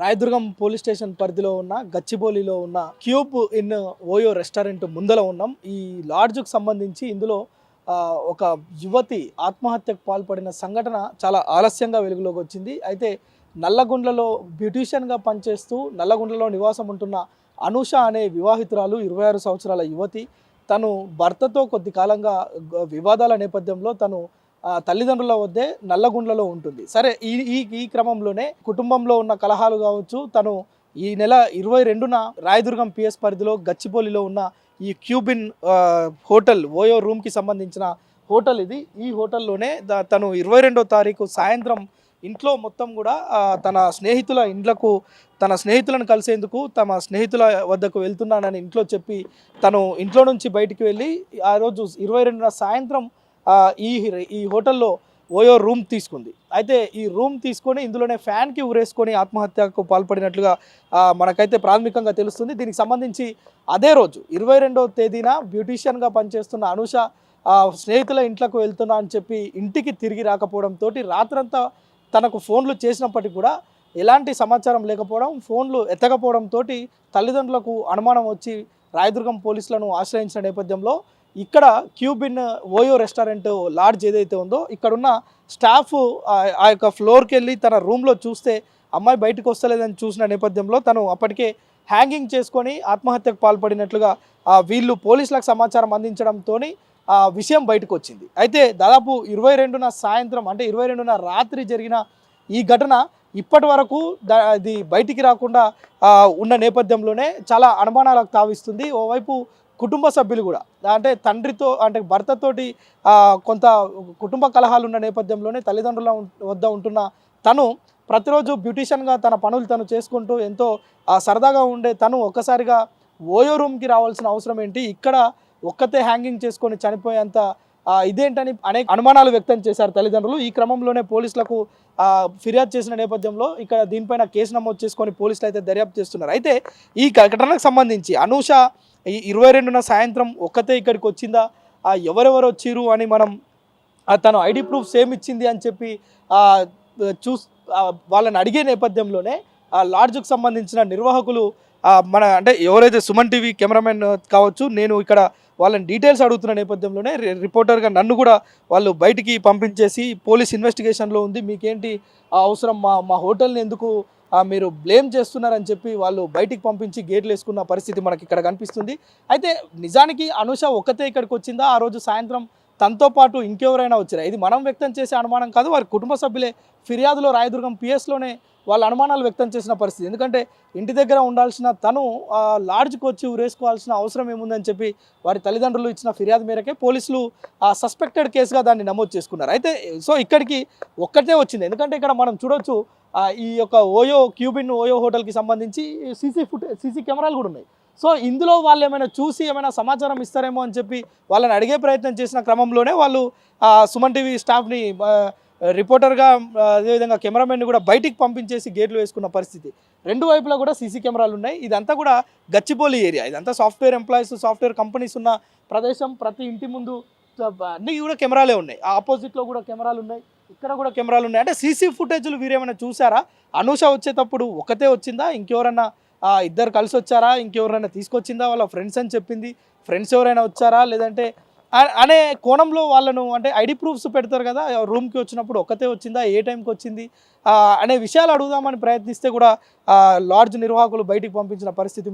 Rayadurgam police station పరిధిలో ఉన్న గచ్చిబౌలిలో ఉన్న క్యూబ్ ఇన్ ఓయో రెస్టారెంట్ ముందల ఉన్నాం. ఈ లాడ్జ్కు సంబంధించి ఇందులో ఒక యువతి ఆత్మహత్యకు పాల్పడిన సంఘటన చాలా ఆలస్యంగా వెలుగులోకి వచ్చింది. అయితే నల్లగుండ్లలో బ్యూటీషియన్గా పనిచేస్తూ నల్లగుండ్లలో నివాసం ఉంటున్న అనూష అనే వివాహితురాలు ఇరవై ఆరు సంవత్సరాల యువతి. తను భర్తతో కొద్ది కాలంగా వివాదాల నేపథ్యంలో తను తల్లిదండ్రుల వద్దే నల్లగుండ్లలో ఉంటుంది. సరే ఈ ఈ ఈ క్రమంలోనే కుటుంబంలో ఉన్న కలహాలు కావచ్చు తను ఈ నెల ఇరవై రెండున రాయదుర్గం పిఎస్ పరిధిలో గచ్చిబౌలిలో ఉన్న ఈ క్యూబిన్ హోటల్ ఓయో రూమ్కి సంబంధించిన హోటల్ ఇది. ఈ హోటల్లోనే తను ఇరవై రెండో తారీఖు సాయంత్రం ఇంట్లో మొత్తం కూడా తన స్నేహితుల ఇండ్లకు తన స్నేహితులను కలిసేందుకు తమ స్నేహితుల వద్దకు వెళ్తున్నానని ఇంట్లో చెప్పి తను ఇంట్లో నుంచి బయటికి వెళ్ళి ఆ రోజు ఇరవై రెండున సాయంత్రం ఈ ఈ హోటల్లో ఓయో రూమ్ తీసుకుంది. అయితే ఈ రూమ్ తీసుకొని ఇందులోనే ఫ్యాన్కి ఉరేసుకొని ఆత్మహత్యకు పాల్పడినట్లుగా మనకైతే ప్రాథమికంగా తెలుస్తుంది. దీనికి సంబంధించి అదే రోజు ఇరవై రెండవ తేదీన బ్యూటీషియన్గా పనిచేస్తున్న అనుష స్నేహితుల ఇంట్లోకి వెళ్తున్నా అని చెప్పి ఇంటికి తిరిగి రాకపోవడంతో రాత్రంతా తనకు ఫోన్లు చేసినప్పటికీ కూడా ఎలాంటి సమాచారం లేకపోవడం ఫోన్లు ఎత్తకపోవడంతో తల్లిదండ్రులకు అనుమానం వచ్చి రాయదుర్గం పోలీసులను ఆశ్రయించిన నేపథ్యంలో ఇక్కడ క్యూబిన్ ఓయో రెస్టారెంట్ లాడ్జ్ ఏదైతే ఉందో ఇక్కడున్న స్టాఫ్ ఆ- యొక్క ఫ్లోర్కి వెళ్ళి తన రూమ్లో చూస్తే అమ్మాయి బయటకు వస్తలేదని చూసిన నేపథ్యంలో తను అప్పటికే హ్యాంగింగ్ చేసుకొని ఆత్మహత్యకు పాల్పడినట్లుగా ఆ, వీళ్ళు పోలీసులకు సమాచారం అందించడంతో ఆ విషయం బయటకు వచ్చింది అయితే దాదాపు ఇరవై రెండున సాయంత్రం అంటే ఇరవై రెండున రాత్రి జరిగిన ఈ ఘటన ఇప్పటి వరకు అది బయటికి రాకుండా ఉన్న నేపథ్యంలోనే చాలా అనుమానాలకు తావిస్తుంది. ఓవైపు కుటుంబ సభ్యులు కూడా. అంటే తండ్రితో అంటే భర్తతోటి కొంత కుటుంబ కలహాలు ఉన్న నేపథ్యంలోనే తల్లిదండ్రుల వద్ద ఉంటున్న తను ప్రతిరోజు బ్యూటీషియన్గా తన పనులు తను చేసుకుంటూ ఎంతో సరదాగా ఉండే తను ఒక్కసారిగా ఓయో రూమ్కి రావాల్సిన అవసరం ఏంటి? ఇక్కడ ఒక్కతే హ్యాంగింగ్ చేసుకొని చనిపోయేంత ఇదేంటని అనేక అనుమానాలు వ్యక్తం చేశారు తల్లిదండ్రులు. ఈ క్రమంలోనే పోలీసులకు ఫిర్యాదు చేసిన నేపథ్యంలో ఇక్కడ దీనిపైన కేసు నమోదు చేసుకొని పోలీసులు అయితే దర్యాప్తు చేస్తున్నారు. అయితే ఈ ఘటనకు సంబంధించి అనూష ఈ ఇరవై రెండున సాయంత్రం ఒక్కతే ఇక్కడికి వచ్చిందా? ఎవరెవరు వచ్చిరు అని మనం తను ఐడి ప్రూఫ్ సేమ్ ఇచ్చింది అని చెప్పి చూ చూస్ వాళ్ళని అడిగే నేపథ్యంలోనే ఆ లాడ్జ్కు సంబంధించిన నిర్వాహకులు మన అంటే ఎవరైతే సుమన్ టీవీ కెమెరామెన్ కావచ్చు నేను ఇక్కడ వాళ్ళని డీటెయిల్స్ అడుగుతున్న నేపథ్యంలోనే రిపోర్టర్గా నన్ను కూడా వాళ్ళు బయటికి పంపించేసి పోలీస్ ఇన్వెస్టిగేషన్లో ఉంది. మీకేంటి అవసరం? మా మా హోటల్ని ఎందుకు మీరు బ్లేమ్ చేస్తున్నారని చెప్పి వాళ్ళు బయటికి పంపించి గేట్లు వేసుకున్న పరిస్థితి మనకి ఇక్కడ కనిపిస్తుంది. అయితే నిజానికి అనుష ఒక్కతే ఇక్కడికి వచ్చిందా? ఆ రోజు సాయంత్రం తనతో పాటు ఇంకెవరైనా వచ్చారా? ఇది మనం వ్యక్తం చేసే అనుమానం కాదు వారి కుటుంబ సభ్యులే ఫిర్యాదులో రాయదుర్గం పిఎస్లోనే వాళ్ళ అనుమానాలు వ్యక్తం చేసిన పరిస్థితి. ఎందుకంటే ఇంటి దగ్గర ఉండాల్సిన తను లాడ్జ్కి వచ్చి ఉరేసుకోవాల్సిన అవసరం ఏముందని చెప్పి వారి తల్లిదండ్రులు ఇచ్చిన ఫిర్యాదు మేరకే పోలీసులు ఆ సస్పెక్టెడ్ కేసుగా దాన్ని నమోదు చేసుకున్నారు. అయితే సో ఇక్కడికి ఒక్కటే వచ్చింది. ఎందుకంటే ఇక్కడ మనం చూడొచ్చు ఈ యొక్క ఓయో క్యూబిన్ ఓయో హోటల్కి సంబంధించి సీసీ ఫుట్ సీసీ కెమెరాలు కూడా ఉన్నాయి. సో ఇందులో వాళ్ళు ఏమైనా చూసి ఏమైనా సమాచారం ఇస్తారేమో అని చెప్పి వాళ్ళని అడిగే ప్రయత్నం చేసిన క్రమంలోనే వాళ్ళు సుమన్ టీవీ స్టాఫ్ని రిపోర్టర్గా అదేవిధంగా కెమెరామెన్ కూడా బయటికి పంపించేసి గేట్లు వేసుకున్న పరిస్థితి. రెండు వైపులా కూడా సీసీ కెమెరాలు ఉన్నాయి. ఇదంతా కూడా గచ్చిబౌలి ఏరియా. ఇదంతా సాఫ్ట్వేర్ ఎంప్లాయీస్ సాఫ్ట్వేర్ కంపెనీస్ ఉన్న ప్రదేశం. ప్రతి ఇంటి ముందు అన్నీ అన్ని కూడా కెమెరాలే ఉన్నాయి. ఆ ఆపోజిట్లో కూడా కెమెరాలు ఉన్నాయి. ఇక్కడ కూడా కెమెరాలు ఉన్నాయి. అంటే సీసీ ఫుటేజ్లు వీరేమైనా చూసారా? అనూష వచ్చేటప్పుడు ఒకతే వచ్చిందా? ఇంకెవరన్నా ఇద్దరు కలిసి వచ్చారా? ఇంకెవరైనా తీసుకొచ్చిందా? వాళ్ళ ఫ్రెండ్స్ అని చెప్పింది. ఫ్రెండ్స్ ఎవరైనా వచ్చారా? లేదంటే అనే కోణంలో వాళ్ళను అంటే ఐడి ప్రూఫ్స్ పెడతారు కదా రూమ్కి వచ్చినప్పుడు ఒక్కతే వచ్చిందా? ఏ టైంకి వచ్చింది? అనే విషయాలు అడుగుదామని ప్రయత్నిస్తే కూడా లార్జ్ లాడ్జ్ నిర్వాహకులు బయటికి పంపించిన పరిస్థితి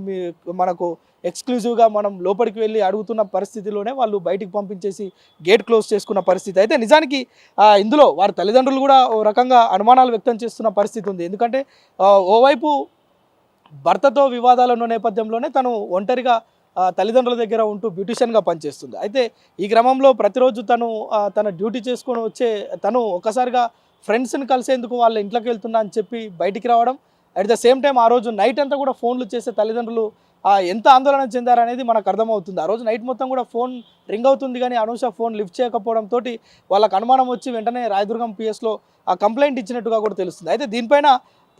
మనకు ఎక్స్క్లూజివ్గా మనం లోపలికి వెళ్ళి అడుగుతున్న పరిస్థితిలోనే వాళ్ళు బయటికి పంపించేసి గేట్ క్లోజ్ చేసుకున్న పరిస్థితి. అయితే నిజానికి ఇందులో వారి తల్లిదండ్రులు కూడా ఓ రకంగా అనుమానాలు వ్యక్తం చేస్తున్న పరిస్థితి ఉంది. ఎందుకంటే ఓవైపు భర్తతో వివాదాలు ఉన్న నేపథ్యంలోనే తను ఒంటరిగా తల్లిదండ్రుల దగ్గర ఉంటూ బ్యూటిషియన్గా పనిచేస్తుంది. అయితే ఈ క్రమంలో ప్రతిరోజు తను తన డ్యూటీ చేసుకొని వచ్చే తను ఒక్కసారిగా ఫ్రెండ్స్ని కలిసేందుకు వాళ్ళ ఇంట్లోకి వెళ్తున్నా అని చెప్పి బయటికి రావడం అట్ ద సేమ్ టైం ఆ రోజు నైట్ అంతా కూడా ఫోన్లు చేసే తల్లిదండ్రులు ఎంత ఆందోళన చెందారనేది మనకు అర్థమవుతుంది. ఆ రోజు నైట్ మొత్తం కూడా ఫోన్ రింగ్ అవుతుంది కానీ అనూష ఫోన్ లిఫ్ట్ చేయకపోవడంతో వాళ్ళకు అనుమానం వచ్చి వెంటనే రాయదుర్గం పిఎస్లో ఆ కంప్లైంట్ ఇచ్చినట్టుగా కూడా తెలుస్తుంది. అయితే దీనిపైన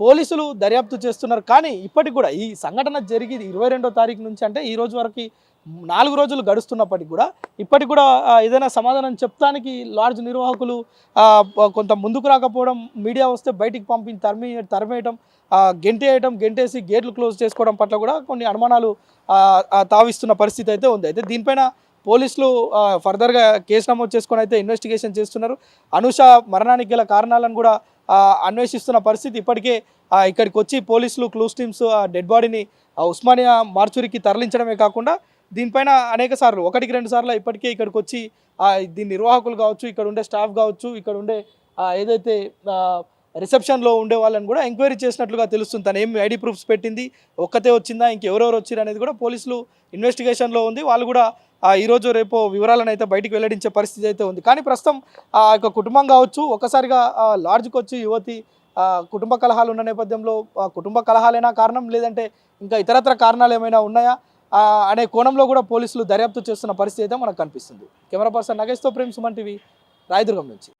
పోలీసులు దర్యాప్తు చేస్తున్నారు. కానీ ఇప్పటికి కూడా ఈ సంఘటన జరిగి ఇరవై రెండో తారీఖు నుంచి అంటే ఈ రోజు వరకు నాలుగు రోజులు గడుస్తున్నప్పటికి కూడా ఇప్పటికి కూడా ఏదైనా సమాధానం చెప్తానికి లాడ్జ్ నిర్వాహకులు కొంత ముందుకు రాకపోవడం మీడియా వస్తే బయటికి పంపి తరిమి తరిమేయటం గెంటేయటం గెంటేసి గేట్లు క్లోజ్ చేసుకోవడం పట్ల కూడా కొన్ని అనుమానాలు తావిస్తున్న పరిస్థితి అయితే ఉంది. అయితే దీనిపైన పోలీసులు ఫర్దర్గా కేసు నమోదు చేసుకొని అయితే ఇన్వెస్టిగేషన్ చేస్తున్నారు. అనుష మరణానికి గల కారణాలను కూడా అన్వేషిస్తున్న పరిస్థితి ఇప్పటికే ఇక్కడికి వచ్చి పోలీసులు క్లూస్ టీమ్స్ ఆ డెడ్ బాడీని ఉస్మానియా మార్చురికి తరలించడమే కాకుండా దీనిపైన అనేక సార్లు ఒకటికి రెండు సార్లు ఇప్పటికే ఇక్కడికి వచ్చి దీని నిర్వాహకులు కావచ్చు ఇక్కడ ఉండే స్టాఫ్ కావచ్చు ఇక్కడ ఉండే ఏదైతే రిసెప్షన్లో ఉండే వాళ్ళని కూడా ఎంక్వైరీ చేసినట్లుగా తెలుస్తుంది. తను ఏం ఐడి ప్రూఫ్స్ పెట్టింది? ఒక్కతే వచ్చిందా? ఇంకెవరెవరు వచ్చారు అనేది కూడా పోలీసులు ఇన్వెస్టిగేషన్లో ఉంది. వాళ్ళు కూడా ఈరోజు రేపు వివరాలను అయితే బయటికి వెల్లడించే పరిస్థితి అయితే ఉంది. కానీ ప్రస్తుతం ఆ యొక్క కుటుంబం కావచ్చు ఒక్కసారిగా లాడ్జ్కి వచ్చి యువతి కుటుంబ కలహాలు ఉన్న నేపథ్యంలో కుటుంబ కలహాలైనా కారణం? లేదంటే ఇంకా ఇతరత్ర కారణాలు ఏమైనా ఉన్నాయా? అనే కోణంలో కూడా పోలీసులు దర్యాప్తు చేస్తున్న పరిస్థితి అయితే మనకు కనిపిస్తుంది. కెమెరా పర్సన్ నగేష్తో ప్రేమ్ సుమన్ టీవీ రాయదుర్గం నుంచి.